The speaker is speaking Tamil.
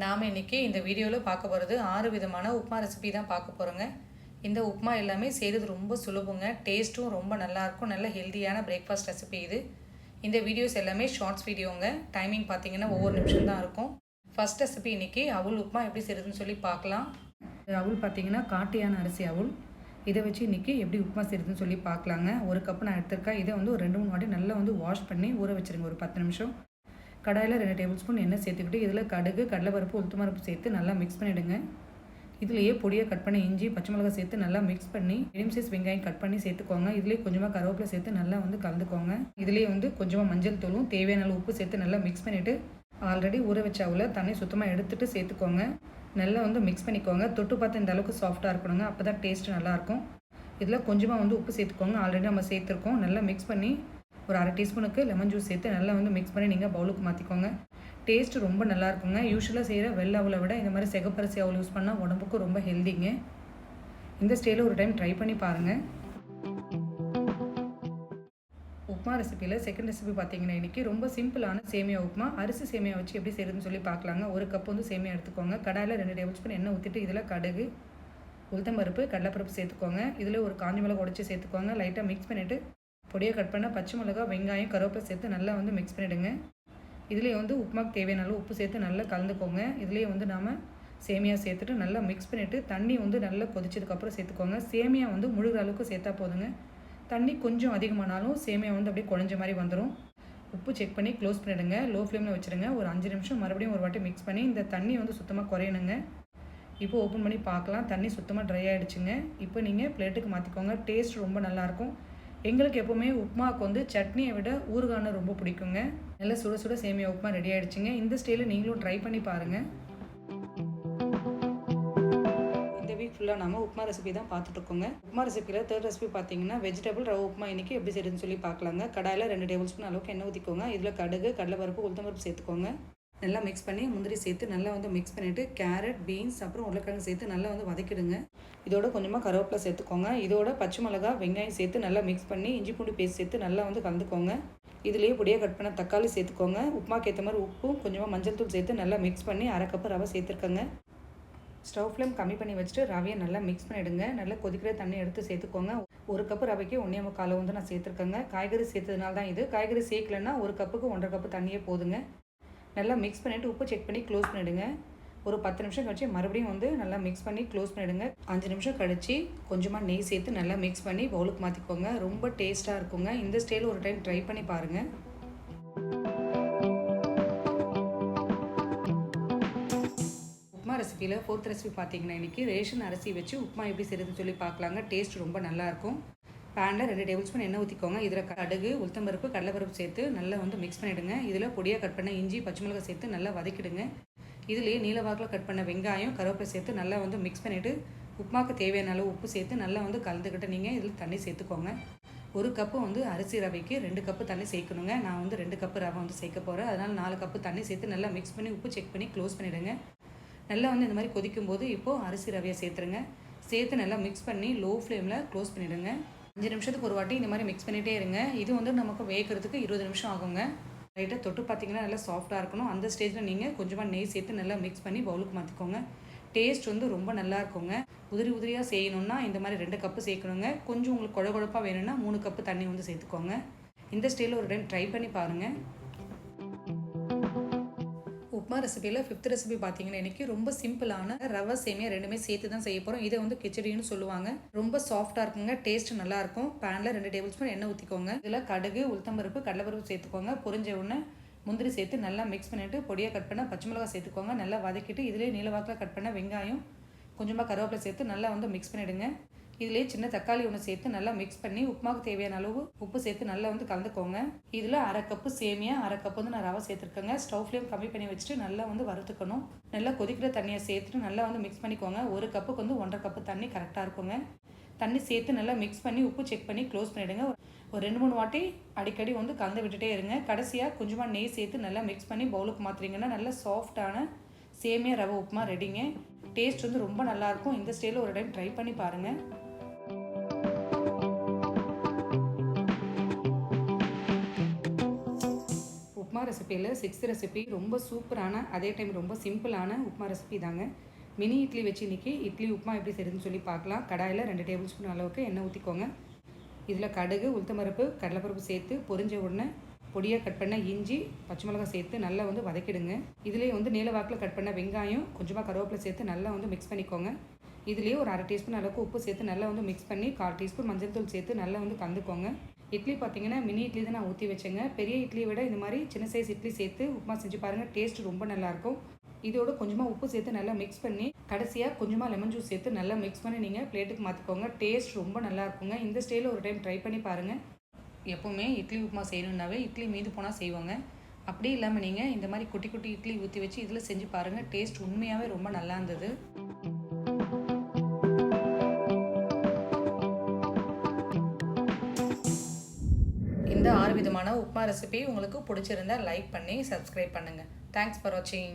நாம் இன்றைக்கி இந்த வீடியோவில் பார்க்க போகிறது ஆறு விதமான உப்புமா ரெசிபி தான் பார்க்க போகிறோங்க இந்த உப்புமா எல்லாமே செய்கிறது ரொம்ப சுலபங்க. டேஸ்ட்டும் ரொம்ப நல்லாயிருக்கும் நல்ல ஹெல்த்தியான பிரேக்ஃபாஸ்ட் ரெசிபி இது. இந்த வீடியோஸ் எல்லாமே ஷார்ட்ஸ் வீடியோங்க டைமிங் பார்த்தீங்கன்னா ஒவ்வொரு நிமிஷம் தான் இருக்கும். ஃபஸ்ட் ரெசிபி இன்றைக்கி அவுள் உப்புமா எப்படி செய்கிறதுன்னு சொல்லி பார்க்கலாம். அவுள் பார்த்தீங்கன்னா காட்டியான அரிசி அவுள் இதை வச்சு இன்றைக்கி எப்படி உப்புமா செய்கிறதுன்னு சொல்லி பார்க்கலாங்க. ஒரு கப்பு நான் எடுத்திருக்கேன். இதை வந்து ஒரு ரெண்டு மூணு வாட்டி நல்லா வந்து வாஷ் பண்ணி ஊற வச்சுருங்க. ஒரு பத்து நிமிஷம். கடாயில் ரெண்டு டேபிள் ஸ்பூன் எண்ணெய் சேர்த்துக்கிட்டு இதில் கடுகு கடலைப்பருப்பு உளுத்தம்பருப்பு சேர்த்து நல்லா மிக்ஸ் பண்ணிவிடுங்க இதுலேயே பொடியை கட் பண்ணி இஞ்சி பச்சை மிளகாய் சேர்த்து நல்லா மிக்ஸ் பண்ணி மீடியம் சைஸ் வெங்காயம் கட் பண்ணி சேர்த்துக்கோங்க. இதுலேயே கொஞ்சமாக கருவேப்பிலை சேர்த்து நல்லா வந்து கலந்துக்கோங்க. இதுலேயே வந்து கொஞ்சமாக மஞ்சள் தூளும் தேவையான அளவு உப்பு சேர்த்து நல்லா மிக்ஸ் பண்ணிவிட்டு ஆல்ரெடி ஊற வச்ச தண்ணி சுத்தமாக எடுத்துகிட்டு சேர்த்துக்கோங்க. நல்லா வந்து மிக்ஸ் பண்ணிக்கோங்க. தொட்டு பார்த்து இந்த அளவுக்கு சாஃப்டாக இருக்கணுங்க. அப்போ தான் டேஸ்ட் நல்லாயிருக்கும் இதில் கொஞ்சமாக வந்து உப்பு சேர்த்துக்கோங்க. ஆல்ரெடி நம்ம சேர்த்துருக்கோம். நல்லா மிக்ஸ் பண்ணி ஒரு அரை டீஸ்பூனுக்கு லெமன் ஜூஸ் சேர்த்து நல்லா வந்து மிக்ஸ் பண்ணி நீங்கள் பவுலுக்கு மாற்றிக்கோங்க டேஸ்ட் ரொம்ப நல்லா இருக்குங்க. யூஸ்வலாக செய்கிற வெள்ளை அவளை விட இந்த மாதிரி சிகப்பரிசி அவள் யூஸ் பண்ணால் உடம்புக்கு ரொம்ப ஹெல்திங்க இந்த ஸ்டேயில் ஒரு டைம் ட்ரை பண்ணி பாருங்கள் உப்மா ரெசிப்பியில் செகண்ட் ரெசிபி பார்த்தீங்கன்னா இன்றைக்கி ரொம்ப சிம்பிளான சேமியா உப்புமா. அரிசி சேமியா வச்சு எப்படி செய்கிறதுன்னு சொல்லி பார்க்கலாங்க ஒரு கப் வந்து சேமியா எடுத்துக்கோங்க. கடாயில் ரெண்டு டேபிள் ஸ்பூன் எண்ணெய் ஊற்றிட்டு இதில் கடுகு உளுத்தம்பருப்பு கடலைப்பருப்பு சேர்த்துக்கோங்க. இதில் ஒரு காஞ்சி மிளகு உடச்சி சேர்த்துக்கோங்க. லைட்டாக மிக்ஸ் பண்ணிவிட்டு பொடியை கட் பண்ண பச்சை மிளகா வெங்காயம் கருவேப்பிலை சேர்த்து நல்லா வந்து மிக்ஸ் பண்ணிவிடுங்க இதுலேயே வந்து உப்புமாக்கு தேவையான அளவு உப்பு சேர்த்து நல்லா கலந்துக்கோங்க. இதுலேயே வந்து நாம் சேமியா சேர்த்துட்டு நல்லா மிக்ஸ் பண்ணிவிட்டு தண்ணி வந்து நல்லா கொதிச்சதுக்கப்புறம் சேர்த்துக்கோங்க. சேமியா வந்து முழுகிற அளவுக்கு சேர்த்தா போதுங்க. தண்ணி கொஞ்சம் அதிகமானாலும் சேமியா வந்து அப்படியே குழஞ்ச மாதிரி வந்துடும் உப்பு செக் பண்ணி க்ளோஸ் பண்ணிவிடுங்க லோ ஃப்ளேமில் வச்சுருங்க ஒரு அஞ்சு நிமிஷம் மறுபடியும் ஒரு வாட்டி மிக்ஸ் பண்ணி இந்த தண்ணி வந்து சுத்தமாக குறையணுங்க. இப்போ ஓப்பன் பண்ணி பார்க்கலாம். தண்ணி சுத்தமாக ட்ரை ஆகிடுச்சுங்க இப்போ நீங்கள் பிளேட்டுக்கு மாற்றிக்கோங்க டேஸ்ட் ரொம்ப நல்லாயிருக்கும் எங்களுக்கு எப்போவுமே உப்புமாவுக்கு வந்து சட்னியை விட ஊறுகான ரொம்ப பிடிக்குங்க. நல்லா சுட சுட சேமியா உப்புமா ரெடி ஆகிடுச்சிங்க இந்த ஸ்டைலில் நீங்களும் ட்ரை பண்ணி பாருங்கள் இந்த வீக் ஃபுல்லாக நம்ம உப்புமா ரெசிபி தான் பார்த்துட்ருக்கோங்க. உப்புமா ரெசிபியில் தேர்ட் ரெசிபி பார்த்தீங்கன்னா வெஜிடபிள் ரவ உப்புமா இன்றைக்கி எப்படி செய்யுதுன்னு சொல்லி பார்க்கலாங்க. கடாயில் ரெண்டு டேபிள் ஸ்பூன் அளவுக்கு எண்ணெய் ஊற்றிக்கோங்க இதில் கடுகு கடலைப்பருப்பு உளுத்தம்பருப்பு சேர்த்துக்கோங்க. நல்லா மிக்ஸ் பண்ணி முந்திரி சேர்த்து நல்லா வந்து மிக்ஸ் பண்ணிவிட்டு கேரட் பீன்ஸ் அப்புறம் உருளைக்கிழங்கு சேர்த்து நல்லா வந்து வதக்கிடுங்க. இதோட கொஞ்சமாக கருவேப்பிலை சேர்த்துக்கோங்க. இதோட பச்சை மிளகா வெங்காயம் சேர்த்து நல்லா மிக்ஸ் பண்ணி இஞ்சி பூண்டு பேஸ்ட் சேர்த்து நல்லா வந்து கலந்துக்கோங்க. இதுலேயே பொடியாக கட் பண்ண தக்காளி சேர்த்துக்கோங்க. உப்புமாக்கு ஏற்ற மாதிரி உப்பும் கொஞ்சமாக மஞ்சள் தூள் சேர்த்து நல்லா மிக்ஸ் பண்ணி அரை கப்பு ரவை சேர்த்துருக்கோங்க. ஸ்டவ் ஃப்ளேம் கம்மி பண்ணி வச்சுட்டு ரவையை நல்லா மிக்ஸ் பண்ணிவிடுங்க நல்லா கொதிக்கிற தண்ணி எடுத்து சேர்த்துக்கோங்க. ஒரு கப்பு ரவைக்கு ஒன்றே முக்கால் வந்து நான் சேர்த்துருக்கேங்க. காய்கறி சேர்த்ததுனால தான் இது. காய்கறி சேர்க்கலன்னா ஒரு கப்புக்கு ஒன்றரை கப்பு தண்ணியே போதுங்க. நல்லா மிக்ஸ் பண்ணிவிட்டு உப்பு செக் பண்ணி க்ளோஸ் பண்ணிவிடுங்க ஒரு பத்து நிமிஷம் கழிச்சு மறுபடியும் வந்து நல்லா மிக்ஸ் பண்ணி க்ளோஸ் பண்ணிவிடுங்க அஞ்சு நிமிஷம் கழிச்சு கொஞ்சமாக நெய் சேர்த்து நல்லா மிக்ஸ் பண்ணி பவுலுக்கு மாற்றிக்கோங்க ரொம்ப டேஸ்ட்டாக இருக்குங்க. இந்த ஸ்டைல் ஒரு டைம் ட்ரை பண்ணி பாருங்கள் உப்மா ரெசிபியில் ஃபோர்த் ரெசிபி பார்த்தீங்கன்னா இன்றைக்கி ரேஷன் அரிசி வச்சு உப்புமா எப்படி செய்யுதுன்னு சொல்லி பார்க்கலாங்க டேஸ்ட் ரொம்ப நல்லாயிருக்கும் பேனில் ரெண்டு டேபிள் ஸ்பூன் எண்ணெய் ஊற்றிக்கோங்க இதில் கடுகு உளுத்தம்பருப்பு கடலைப்பருப்பு சேர்த்து நல்லா வந்து மிக்ஸ் பண்ணிவிடுங்க இதில் பொடியாக கட் பண்ண இஞ்சி பச்சை மிளகாய் சேர்த்து நல்லா வதக்கிடுங்க. இதுலேயே நீலவாக்கில் கட் பண்ண வெங்காயம் கருவேப்பிலை சேர்த்து நல்லா வந்து மிக்ஸ் பண்ணிவிட்டு உப்புமாக்கு தேவையான அளவு உப்பு சேர்த்து நல்லா வந்து கலந்துக்கிட்டு நீங்கள் இதில் தண்ணி சேர்த்துக்கோங்க. ஒரு கப்பு வந்து அரிசி ரவைக்கு ரெண்டு கப்பு தண்ணி சேர்க்கணுங்க. நான் வந்து ரெண்டு கப்பு ரவை வந்து சேர்க்க போகிறேன் அதனால் நாலு கப்பு தண்ணி சேர்த்து நல்லா மிக்ஸ் பண்ணி உப்பு செக் பண்ணி க்ளோஸ் பண்ணிவிடுங்க நல்லா வந்து இந்த மாதிரி கொதிக்கும் போது இப்போது அரிசி ரவையை சேர்த்துருங்க. சேர்த்து நல்லா மிக்ஸ் பண்ணி லோ ஃப்ளேமில் க்ளோஸ் பண்ணிவிடுங்க அஞ்சு நிமிஷத்துக்கு ஒரு வாட்டி இந்த மாதிரி மிக்ஸ் பண்ணிகிட்டே இருங்க. இது வந்து நமக்கு வேகிறதுக்கு இருபது நிமிஷம் ஆகுங்க. லைட்டாக தொட்டு பார்த்தீங்கன்னா நல்லா சாஃப்டாக இருக்கணும். அந்த ஸ்டேஜில் நீங்கள் கொஞ்சமாக நெய் சேர்த்து நல்லா மிக்ஸ் பண்ணி பவுலுக்கு மாற்றிக்கோங்க டேஸ்ட் வந்து ரொம்ப நல்லா இருக்குங்க. உதிரி உதிரியாக செய்யணுன்னா இந்த மாதிரி ரெண்டு கப்பு சேர்க்கணுங்க. கொஞ்சம் உங்களுக்கு குழ குழப்பாக வேணும்னா மூணு கப்பு தண்ணி வந்து சேர்த்துக்கோங்க. இந்த ஸ்டைலில் ஒரு டைம் ட்ரை பண்ணி பாருங்கள் உப்மா ரெசிபியில் ஃபிஃப்த் ரெசிபி பார்த்தீங்கன்னா இன்றைக்கி ரொம்ப சிம்பிளான ரவை சேமியா ரெண்டுமே சேர்த்து தான் செய்ய போகிறோம் இதை வந்து கிச்சடின்னு சொல்லுவாங்க. ரொம்ப சாஃப்டாக இருக்குங்க டேஸ்ட் நல்லாயிருக்கும். பேனில் ரெண்டு டேபிள் ஸ்பூன் எண்ணெய் ஊற்றிக்கோங்க இதில் கடுகு உளுத்தம்பருப்பு கடலைப்பருப்பு சேர்த்துக்கோங்க. பொரிஞ்ச உடனே முந்திரி சேர்த்து நல்லா மிக்ஸ் பண்ணிவிட்டு பொடியாக கட் பண்ண பச்சை மிளகாய் சேர்த்துக்கோங்க. நல்லா வதக்கிட்டு இதிலே நீளவாக்கில் கட் பண்ண வெங்காயம் கொஞ்சமாக கருவேப்பிலை சேர்த்து நல்லா வந்து மிக்ஸ் பண்ணிவிடுங்க இதிலே சின்ன தக்காளி ஒன்று சேர்த்து நல்லா மிக்ஸ் பண்ணி உப்புமாவுக்கு தேவையான அளவு உப்பு சேர்த்து நல்லா வந்து கலந்துக்கோங்க. இதில் அரை கப்பு சேமியா அரை கப்பு வந்து நான் ரவை சேர்த்துருக்கேங்க. ஸ்டவ் ஃப்ளேம் கம்மி பண்ணி வச்சுட்டு நல்லா வந்து வறுத்துக்கணும். நல்லா கொதிக்கிற தண்ணியை சேர்த்துட்டு நல்லா வந்து மிக்ஸ் பண்ணிக்கோங்க. ஒரு கப்புக்கு வந்து ஒன்றரை கப்பு தண்ணி கரெக்டாக இருக்குங்க. தண்ணி சேர்த்து நல்லா மிக்ஸ் பண்ணி உப்பு செக் பண்ணி க்ளோஸ் பண்ணிவிடுங்க ஒரு ரெண்டு மூணு வாட்டி அடிக்கடி வந்து கலந்து விட்டுட்டே இருங்க. கடைசியாக கொஞ்சமாக நெய் சேர்த்து நல்லா மிக்ஸ் பண்ணி பவுலுக்கு மாற்றுறீங்கன்னா நல்லா சாஃப்டான சேமியா ரவை உப்புமா ரெடிங்க டேஸ்ட் வந்து ரொம்ப நல்லாயிருக்கும் இந்த ஸ்டைலில் ஒரு டைம் ட்ரை பண்ணி பாருங்கள் ரெசிப்பியில் சிக்ஸ்த் ரெசிபி ரொம்ப சூப்பரான அதே டைம் ரொம்ப சிம்பிளான உப்புமா ரெசிபி தாங்க. மினி இட்லி வச்சு இன்றைக்கி இட்லி உப்புமா எப்படி செய்யுதுன்னு சொல்லி பார்க்கலாம். கடாயில் ரெண்டு டேபிள் ஸ்பூன் அளவுக்கு எண்ணெய் ஊற்றிக்கோங்க இதில் கடுகு உளுத்தம்பருப்பு கடலைப்பருப்பு சேர்த்து பொரிஞ்ச உடனே பொடியாக கட் பண்ண இஞ்சி பச்சை மிளகாய் சேர்த்து நல்லா வந்து வதக்கிடுங்க. இதுலேயே வந்து நீளவாக்கில் கட் பண்ண வெங்காயம் கொஞ்சமாக கருவேப்பிலை சேர்த்து நல்லா வந்து மிக்ஸ் பண்ணிக்கோங்க. இதுலேயே ஒரு அரை டீஸ்பூன் அளவுக்கு உப்பு சேர்த்து நல்லா வந்து மிக்ஸ் பண்ணி கால் டீஸ்பூன் மஞ்சள் தூள் சேர்த்து நல்லா வந்து கந்துக்கோங்க. இட்லி பார்த்தீங்கன்னா மினி இட்லி தான் நான் ஊற்றி வச்சேங்க. பெரிய இட்லியை விட இந்த மாதிரி சின்ன சைஸ் இட்லி சேர்த்து உப்புமா செஞ்சு பாருங்கள் டேஸ்ட் ரொம்ப நல்லாயிருக்கும் இதோட கொஞ்சமாக உப்பு சேர்த்து நல்லா மிக்ஸ் பண்ணி கடைசியாக கொஞ்சமாக லெமன் ஜூஸ் சேர்த்து நல்லா மிக்ஸ் பண்ணி நீங்கள் பிளேட்டுக்கு மாற்றிக்கோங்க டேஸ்ட் ரொம்ப நல்லா இருக்குங்க. இந்த ஸ்டைலில் ஒரு டைம் ட்ரை பண்ணி பாருங்கள் எப்போவுமே இட்லி உப்புமா செய்யணுன்னாவே இட்லி மீது போனால் செய்வாங்க. அப்படி இல்லாமல் நீங்கள் இந்த மாதிரி குட்டி குட்டி இட்லி ஊற்றி வச்சு இதில் செஞ்சு பாருங்கள் டேஸ்ட் உண்மையாகவே ரொம்ப நல்லா இருந்தது. இந்த ஆறு விதமான உப்புமா ரெசிபி உங்களுக்கு பிடிச்சிருந்தா லைக் பண்ணி சப்ஸ்கிரைப் பண்ணுங்கள் தேங்க்ஸ் ஃபார் வாட்சிங்